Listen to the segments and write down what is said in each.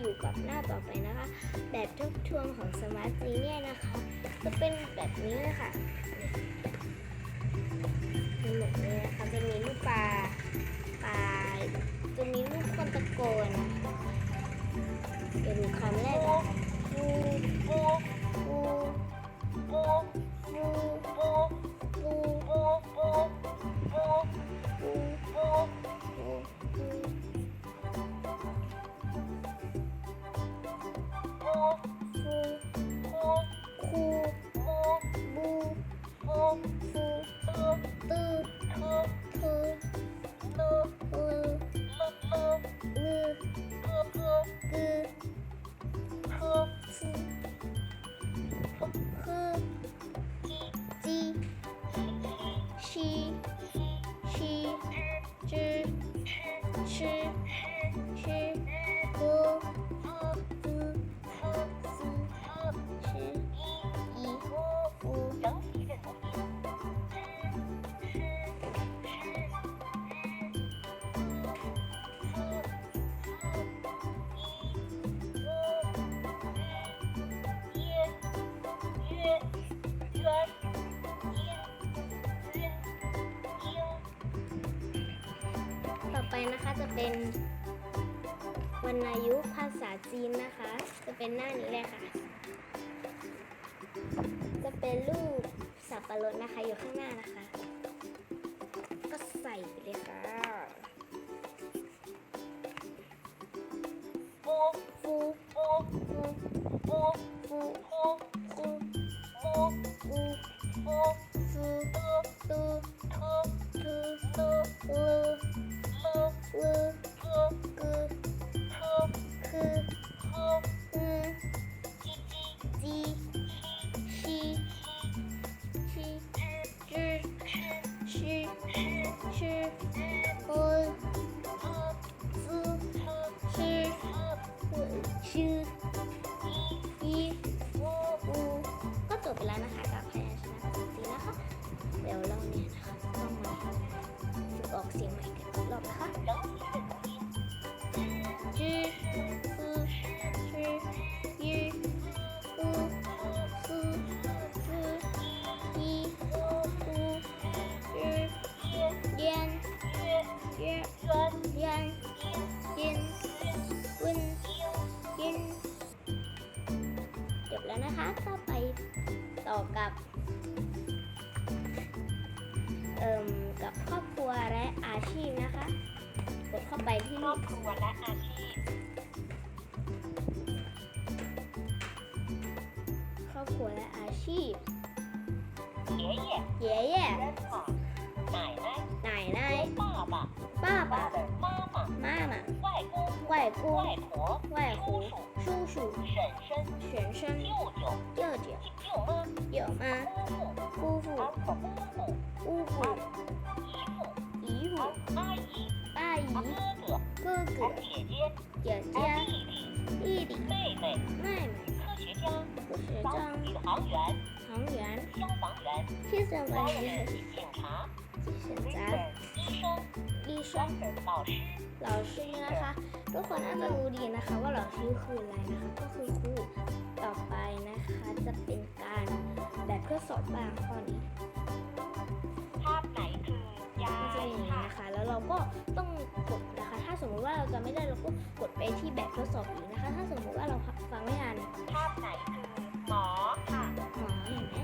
อยู่กับหน้าต่อไปนะคะ แบบทบทวนของสมาร์ทจีเนี่ยนะคะ จะเป็นแบบนี้นะค่ะเป็นแบบนี้นะคะจะมีลูกปลาปลาจะมีลูกคนตะโกนนะคะเดี๋ยวดูคำแรกนะ นะคะจะเป็นวรรณยุกต์ภาษาจีนนะคะ จะเป็นหน้านี้เลยค่ะ จะเป็นรูปสับปะรดนะคะอยู่ข้างหน้านะคะ し。 กับครอบครัวและอาชีพนะคะ กดเข้าไปที่ คร รู อบ ป ครัวและอาชีพ ครอบครัวและอาชีพ 爷爷、เย่เย่ grandpa、奶奶、 ไหนไหน 爸爸、 ป้าป้า father、妈妈、 妈妈。外公、外公。外婆、外婆。叔叔婶婶、婶婶。舅舅、舅舅舅妈、有吗姑父、姑父、姑父、姑姨父、姨父阿姨、阿姨哥哥、哥哥姐姐、姐姐弟弟、弟弟妹妹、妹妹科学家、科学防家宇航员、航员消防员、医生文员、警察、警察医生、医生、老师。 เราชื่อนะคะ ทุกคนน่าจะรู้ดีนะคะ ว่าเราชื่อคืออะไรนะคะ ก็คือครูต่อไปนะคะจะเป็นการแบบทดสอบบ้างข้อนี้ภาพไหนคือยามันจะยอย่างนี้ค่ะนะคะ แล้วเราก็ต้องกดนะคะ ถ้าสมมุติว่าเราจะไม่ได้เราก็กดไปที่แบบทดสอบอีกนะคะ ถ้าสมมุติว่าเราฟังไม่ทันภาพไหนคือหมอค่ะหมอเห็นไหม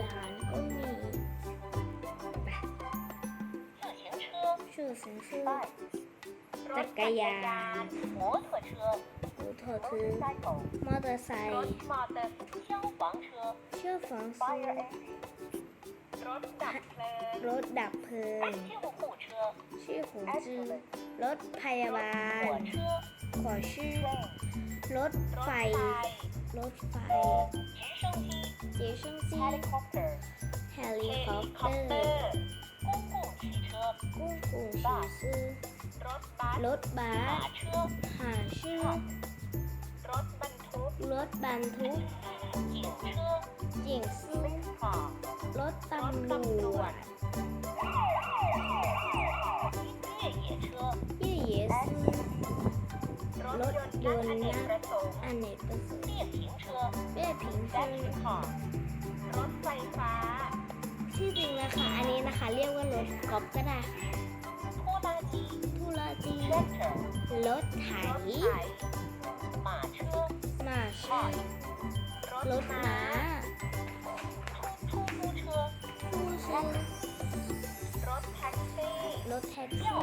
ยานก็มีชื่อสินชื่อจักรยานมอเตอร์เชืมอเตอร์ไซค์เชื่อฝังเชื่อฝังซื้อรถดับเพลิงรถดับเพลิงชื่อหูจื้อรถพยาบาลขอชื่อรถไฟ รถไฟ เจชั่นซีเฮลิคอปเตอร์เฮลิคอปเตอร์กุ้งกุ้งฉีเชืออรถบัสรถบัสหาเชืออรถบรรทุกรถบรรทุกจิงเชื่อจิงซื่อรถตำรวจ越野车，越野车。 รถยนต์และอเนกประสงค์เบี้ยผิงเชิงเบี้ยผิงเชิงรถไฟฟ้าที่จริงนะคะ อันนี้นะคะ เรียกว่ารถกอล์ฟก็ได้ทูลาจีทูลาจีรถไถหมาเชือมาเชือรถม้าผู้เชือผู้เชือ แท็กซี่รถแท็กซี่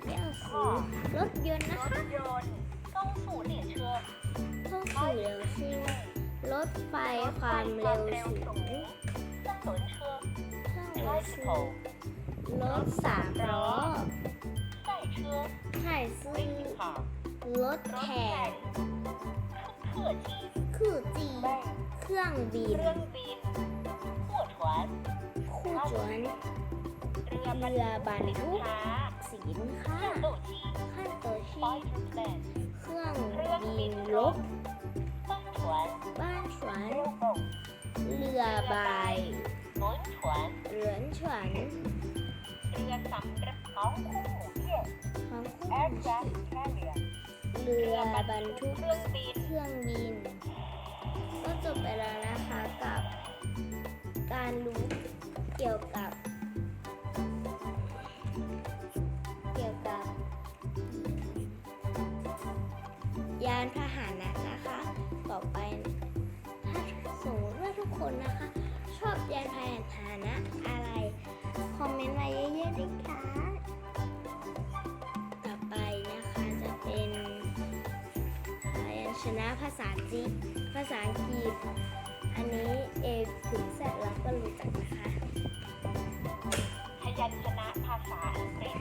เที่ยวชมเรถยนต์นะคะยนต์ต้องสู่หนีเชื้อเข้าสู่เร็วซิ่งรถไฟความเร็วสูงเครื่องสูเชื้อ เคองเร็วซิ่งรถสามล้อใส่เชื้อไถ่ซึ่งรถแข่งคือที่คือจีเครื่องบินเครื่องบินหัวถวนคู่จวน เรือเรือบรรทุกสินค้าขั้นตัวชีเครื่องบินรบบ้านฉวนเรือใบเรือนฉวนเรือสำรับของคู่ของคู่เรือบรรทุกเครื่องบินเครื่องบิน ก็จบไปแล้วนะคะกับการรู้เกี่ยวกับ ยานพาหนะนะคะ ต่อไป ถ้าสมมติว่าทุกคนนะคะ ชอบยานพาหนะอะไร คอมเมนต์มาเยอะๆด้วยค่ะต่อไปนะคะจะเป็นยัญชนะภาษาจีนภาษาอังกฤษ อันนี้เอถึงเสร็จแล้วก็รู้จักนะคะพยัญชนะภาษาอังกฤษ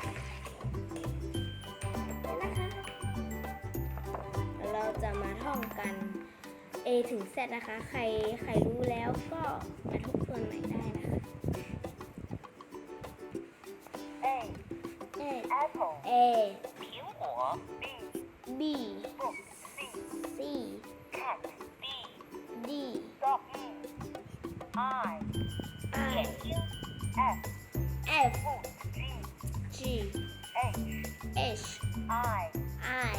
ท่องกัน A ถึง Z นะคะ ใครใครรู้แล้วก็มาทบทวนใหม่ได้นะคะ A A apple A 苹果 B B book C C cat D D dog E I I 眼睛 F F foot G G H H I I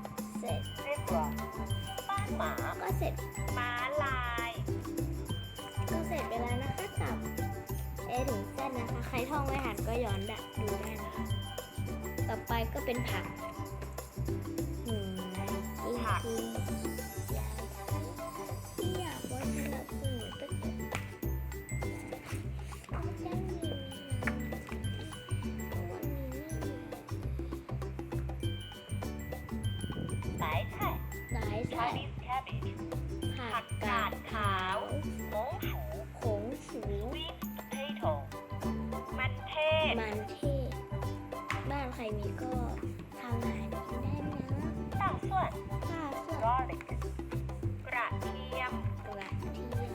เสร็จ zebra บ้านหมาก็เสร็จม้าลาย ก็เสร็จไปแล้วนะคะกับ A ถึง Z นะคะ ใครท่องไม่หันก็ย้อนได้ดูได้นะคะ ต่อไปก็เป็นผักหนึ่งในกินผัก หลายสาย Chinese cabbage ผักกาดขาว 红薯 ผงสู sweet potato มันเทศ มันเทศ บ้านใครมีก็ทำอาหารกินได้นะ 大蒜 ข้าวเสื้อ garlic กระเทียม กระเทียม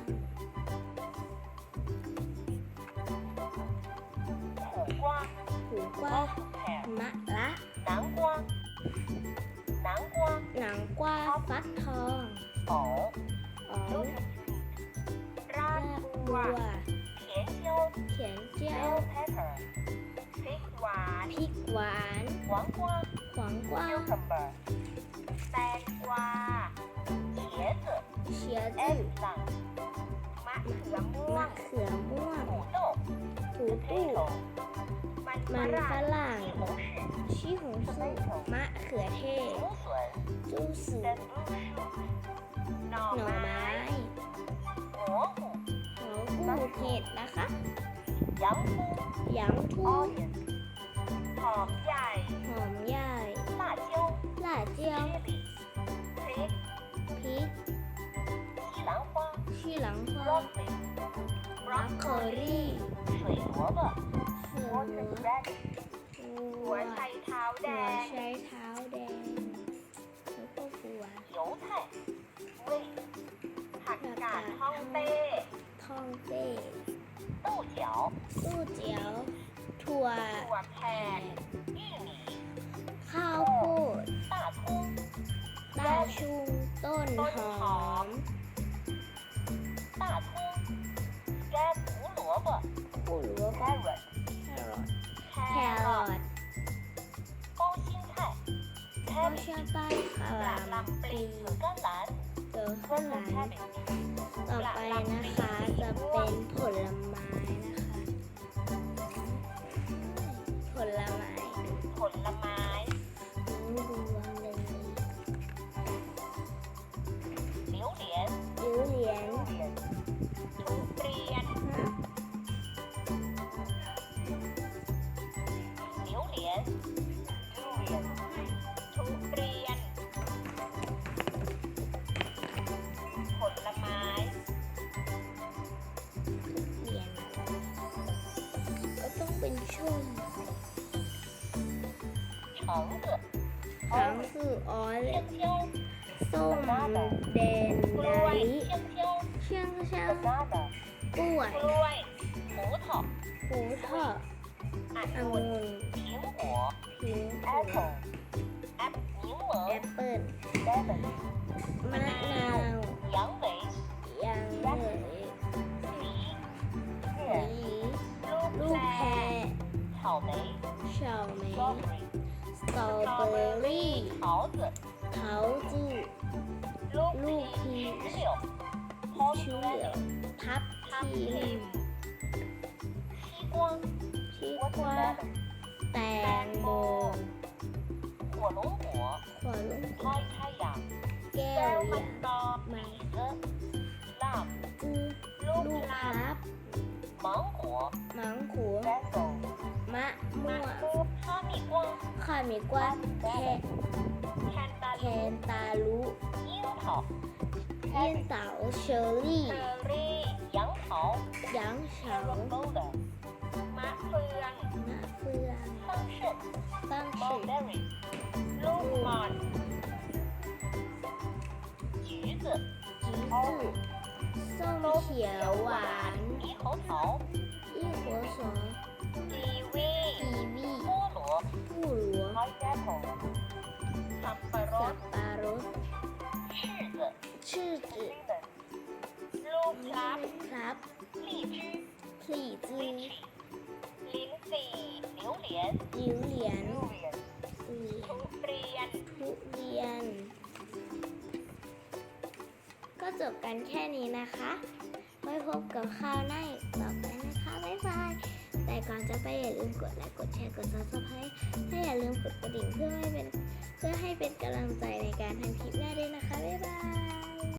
苦瓜 หูกว้าง pear มะละ 南瓜南瓜 หนังกว้างฟักทองสองอ๋องรากบัวเขียนเจียวเขียนเจียวพริกหวานพริกหวานหวังกว้างหวังกว้างแตงกวาเขียนเขียวมะเขือม่วงหูตู้มันฝรั่งชีหงสุมะเขือเทศ 竹笋 จูสื bamboo shoot หน่อ หน่อ ไม้ ไม้ หัวหู หัวกูเห็ดนะคะ 洋葱 หยางทู onion หอมใหญ่ หอมใหญ่ 辣椒 หล่าเจียว chili พริก พริก ที่หลังพอ broccoli, บรอกโคลี่ 水萝卜 เสือ water red หัวไชเท้าแดงหัวไชเท้า าดฮ่องเต้ ทองเต้ 豆角 ตู้เจียว ถั่ว ถั่วแขก玉米 ข้าวโพด 大葱 ตาชุง ต้นหอม 大葱干胡萝卜 ผู้หรือว่า carrot แครอทแครอท 包心菜 ข้าวเชื่อใต้ข ตัวข้างหลังต่อไปนะคะจะเป็นผลไม้นะคะ 橙子 ทั้งคือออส 香蕉 ส้มแดง ก ดา ล้วย ลิ 香蕉 เชียงช่าง banana กล้วย กล้วย葡萄 หูทอด อั อง ุ่น งุ่น 苹果 ผิว apple แอป柠 แอ 檬 ปเปิ้ล lemon มะนาว 杨梅 ยังเหลย 梨 หวี ลู ลู ก ก แพ แพ ร ร 草莓 เฉ ตรอเบอรี่ 桃子 เขาจื้อ ลูก ลูก พี พี 石榴 ชิวเหลียวทับ ทับ ทิ ทิ ม ม西瓜 ชิกว่า watermelon แตงโม 火龙果 ขวลุง 开开阳 แก้ แก้ ว วมั ยาง กร米子ลาบ กู ลูก ลูก ลา พั บบ 芒果 มังขัว mango มะม่วง 哈密瓜 ข้ามีกว่าแค แคนตา แค ลู นตาลุ 樱桃 เยี่ยนเต๋าเชอรี่ เชอรี่杨桃 หยางเฉา Carambola มะเฟือง มะเฟือง 桑葚 ตั้งชื่อ mulberry ลูกหม่อน橘子 จีจื้อส้มเขียวหวาน 猕猴桃 ยี่หัวสอ กีวี กีวี 菠萝 ผู้หลวง ไม้แก้ผอมสับปะรสัดบปะรดชื่อเกิดชื่อจือชื่อเกิดลูกครับครับลี่จื้อผลี่จือลิ้นจี่ลิ้นจี่นิ้วเหรียญยิ้วเหรียญนิ้วเหรียญสีทุเรียน ทุเรียน ก็จบกันแค่นี้นะคะ ไว้พบกับข้าวหน้าต่อไปนะคะ บ๊ายบาย แต่ก่อนจะไปอย่าลืมกดไลค์กดแชร์กด subscribe และอย่าลืมกดกระดิ่งเพื่อให้เป็นเพื่อให้เป็นกำลังใจในการทำคลิปหน้าด้วยนะคะ บ๊ายบาย